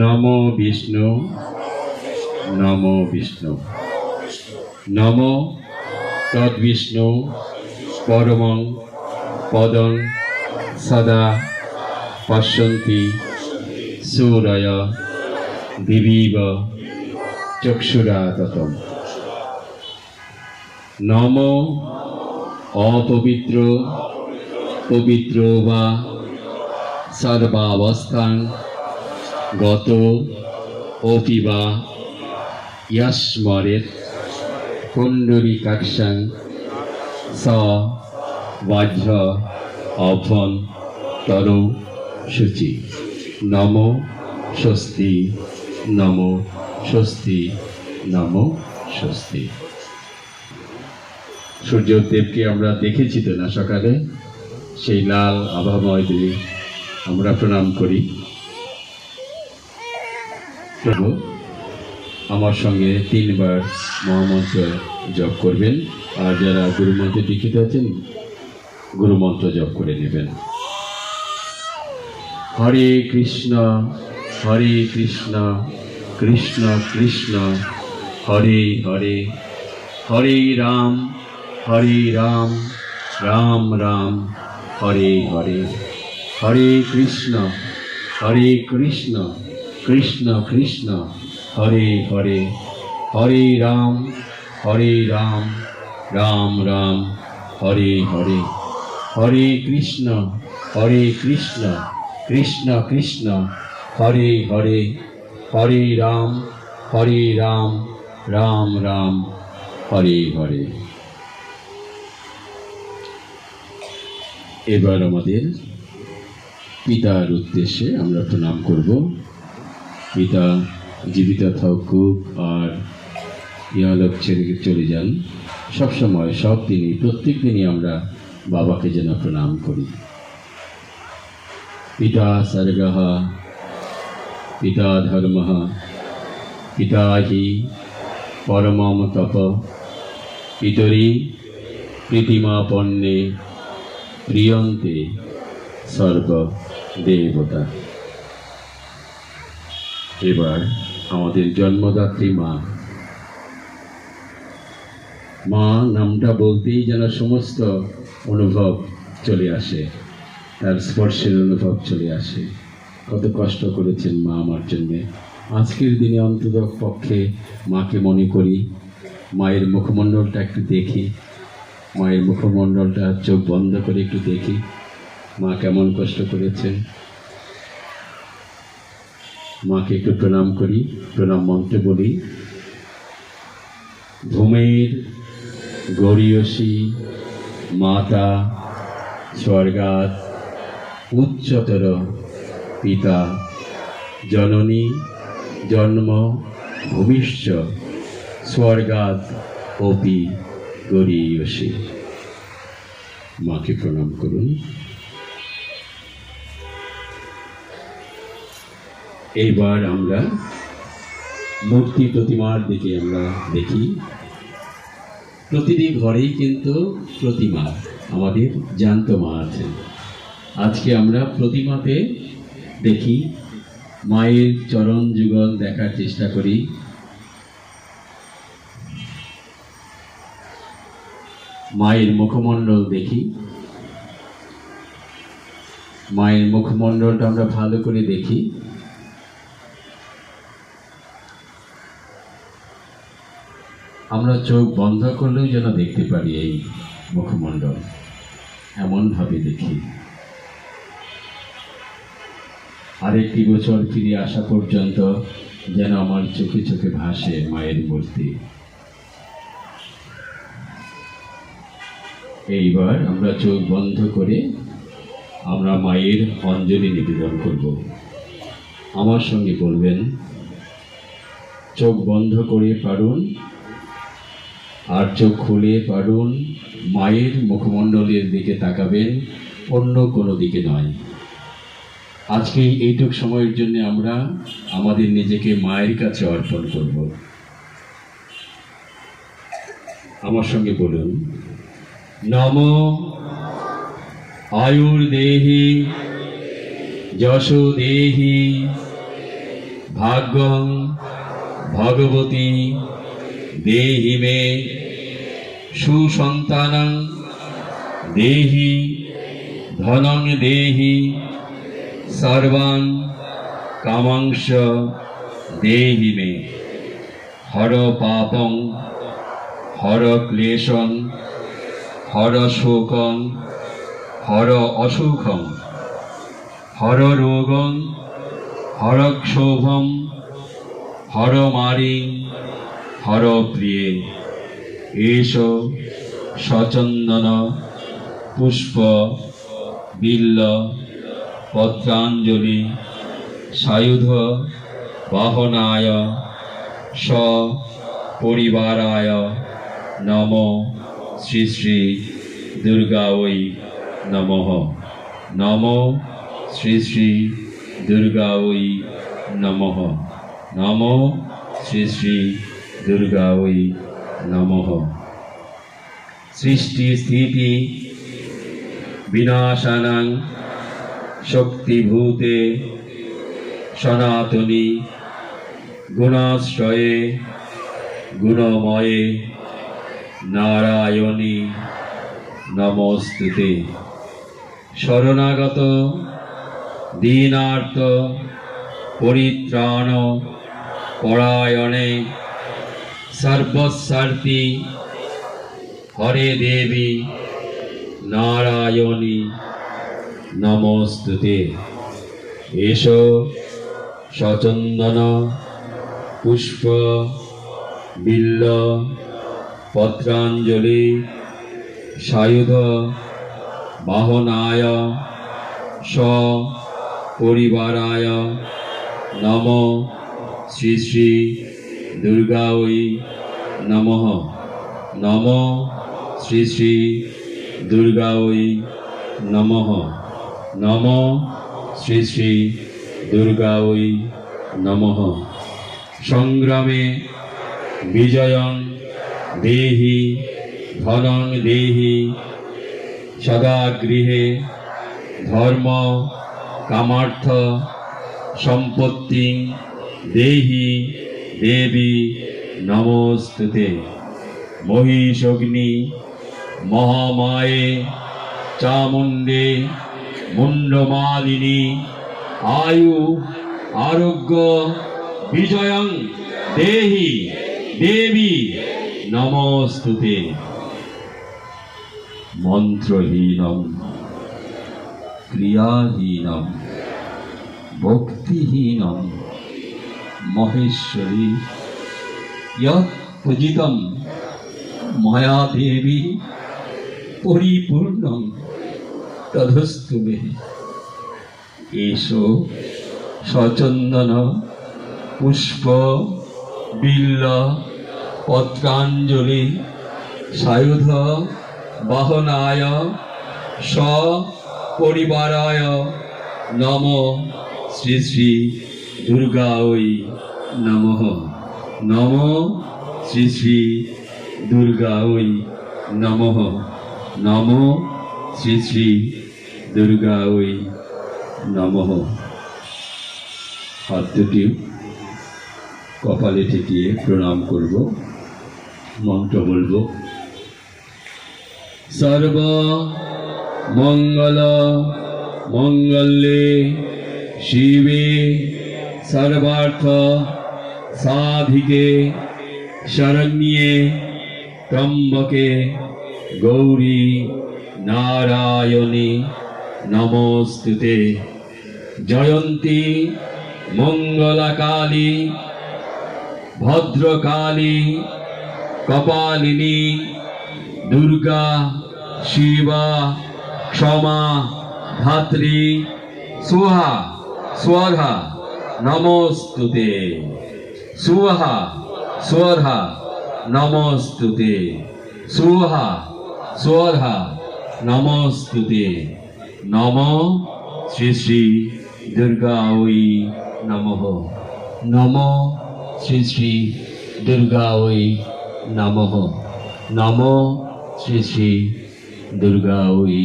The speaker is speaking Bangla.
নম বিষ্ণু। নম বিষ্ণু। নম তদ্বিষ্ণু। পরমং পদং সদা পশ্যন্তি সূরয় দিবীব চক্ষুরাততম। নম অপবিত্র, পবিত্র বা সর্বাবস্থান। গত অপি বা ইয়াস্মরেত কুণ্ডলিকাক্ষাং স বাহ্য অভ্যন তর সূচি। নম স্বস্তি নম স্বস্তি নম স্বস্তি। সূর্যদেবকে আমরা দেখেছি তো না সকালে? সেই লাল দেবী আমরা প্রণাম করি। প্রভু, আমার সঙ্গে তিনবার মহামন্ত্র জপ করবেন। আর যারা গুরুমন্ত্রে দীক্ষিত আছেন, গুরুমন্ত্র জপ করে নেবেন। হরে কৃষ্ণ হরে কৃষ্ণ কৃষ্ণ কৃষ্ণ, হরে হরে হরে রাম হরে রাম রাম রাম, হরে হরে হরে কৃষ্ণ হরে কৃষ্ণ। কৃষ্ণ কৃষ্ণ, হরে হরে হরে রাম হরে রাম রাম রাম, হরে হরে হরে কৃষ্ণ হরে কৃষ্ণ কৃষ্ণ কৃষ্ণ, হরে হরে হরে রাম হরে রাম রাম রাম, হরে হরে। এবার আমাদের পিতার উদ্দেশ্যে আমরা প্রণাম করব। পিতা জীবিত থাকুক আর ইহালোক ছেড়ে চলে যান। সবসময় সব দিনই, প্রত্যেক দিনই আমরা বাবাকে যেন প্রণাম করি। পিতা সর্গহ পিতা ধর্ম, পিতা হি পরমম তপ, পিতরি প্রীতিমাপন্নে প্রিয়ন্তে সর্ব দেবতা এবার আমাদের জন্মদাত্রী মা। মা নামটা বলতেই যেন সমস্ত অনুভব চলে আসে, তার স্পর্শের অনুভব চলে আসে। কত কষ্ট করেছেন মা আমার জন্যে। আজকের দিনে অন্তত পক্ষে মাকে মনে করি, মায়ের মুখমণ্ডলটা একটু দেখি, মায়ের মুখমণ্ডলটা চোখ বন্ধ করে একটু দেখি, মা কেমন কষ্ট করেছেন। মাকে একটু প্রণাম করি, প্রণাম মন্ত্রে বলি, ভূমের গরিয়সী মাতা স্বর্গাত উচ্চতর পিতা জননী জন্ম ভূমিষ্ঠ স্বর্গাত অপি গরিয়সী মাকে প্রণাম করুন। এইবার আমরা মূর্তি প্রতিমার দিকে আমরা দেখি। প্রতিটি ঘরেই কিন্তু প্রতিমা, আমাদের জ্যান্ত মা আছেন আজকে আমরা প্রতিমাতে দেখি, মায়ের চরণ যুগল দেখার চেষ্টা করি। মায়ের মুখমণ্ডল দেখি। মায়ের মুখমণ্ডলটা আমরা ভালো করে দেখি। আমরা চোখ বন্ধ করলেও যেন দেখতে পারি এই মুখমণ্ডল। এমনভাবে দেখি। আরেকটি বছর ফিরে আসা পর্যন্ত যেন আমার চোখে চোখে ভাসে মায়ের মূর্তি। এইবার আমরা চোখ বন্ধ করে আমরা মায়ের অঞ্জলি নিবেদন করব। আমার সঙ্গে বলবেন, চোখ বন্ধ করে পারুন আর চোখ খুলে পারুন মায়ের মুখমণ্ডলের দিকে তাকাবেন, অন্য কোনো দিকে নয়। আজকে এইটুক সময়ের জন্য আমরা আমাদের নিজেকে মায়ের কাছে অর্পণ করব। আমার সঙ্গে বলুন, নম আয়ুর্দেহি যশো দেহি ভাগ্যং ভগবতী দেহি মে সুসন্তানং দেহি ধনং দেহি সর্বান কামাংশ দেহি মে হর পাপং হর ক্লেশং হর শোকং হর অসুখং হর রোগং হর ক্ষোভম হর মারি হর প্রিয়ে এষ সচন্দন, পুষ্প, বিল্ল, পত্রাঞ্জলি, সায়ুধ, বাহনায় স পরিবারায় নম শ্রী শ্রী দুর্গাঐ নমঃ। নম শ্রী শ্রী দুর্গাঐ নমঃ। নম শ্রী শ্রী দুর্গাঐ নমঃ। সৃষ্টি স্থিতি বিনাশানাং শক্তিভূতে সনাতনী গুণাশ্রয়ে গুণময়ে নারায়ণী নমস্তুতে। শরণাগত দীনার্থ পরিত্রাণ পরায়ণে সর্বস্বার্থী, হরে দেবী, নারায়ণী, নমস্তুতে। এসো, সচন্দন, পুষ্প, বিল্ল, পত্রাঞ্জলি, সায়ুধ, বাহনায় স পরিবারায় নম শ্রী শ্রী দুর্গাঐ নমঃ। নম নম শ্রী শ্রী দুর্গাঐ নমঃ। নম নম শ্রী শ্রী দুর্গাঐ নমঃ। সংগ্রামে বিজয়ং দেহি, ধনং দেহি। সদা গৃহে ধর্ম, কামার্থ, সম্পত্তি, দেহি। দেবী নমস্তুতে। মহিষগ্নি, মহামায়ে, চামুণ্ডে মুন্ডমালিনী আয়ু, আরোগ্য, বিজয়ং, দেহি, দেবী নমস্তুতে। মন্ত্রহীনম, ক্রিয়াহীনম, ভক্তিহীনম মহেশ্বরী। পূজিতম মায়া দেবী পরিপূর্ণম তধস্তু এসো সচন্দন, পুষ্প, বিল্ল, পত্রাঞ্জলি, সায়ুধ, বাহনায় স পরিবারায় নম। শ্রী শ্রী দুর্গাঐ নমঃ। নম নম শ্রী শ্রী দুর্গাঐ নমঃ। নম নম শ্রী শ্রী দুর্গা ওই নমঃ। হাত কপালে ঠেকিয়ে প্রণাম করব, মন্ত্র বলব, সর্ব মঙ্গল মঙ্গলে শিবে সর্বার্থ সাধিকে শরণ্যে ত্রম্বকে গৌরী নারায়ণী নমস্তুতে। জয়ন্তী মঙ্গলাকালী ভদ্রকালী কপালিনী দুর্গা শিবা ক্ষমা ধাত্রী সুহা স্বধা নমস্তুতে। সুহা স্বধা নমস্তুতে। সুহা স্বধা নমস্তুতে। নম শ্রী শ্রী দুর্গা ওই নমঃ। নম শ্রী শ্রী দুর্গা ওই নমঃ। নম শ্রী শ্রী দুর্গা ওই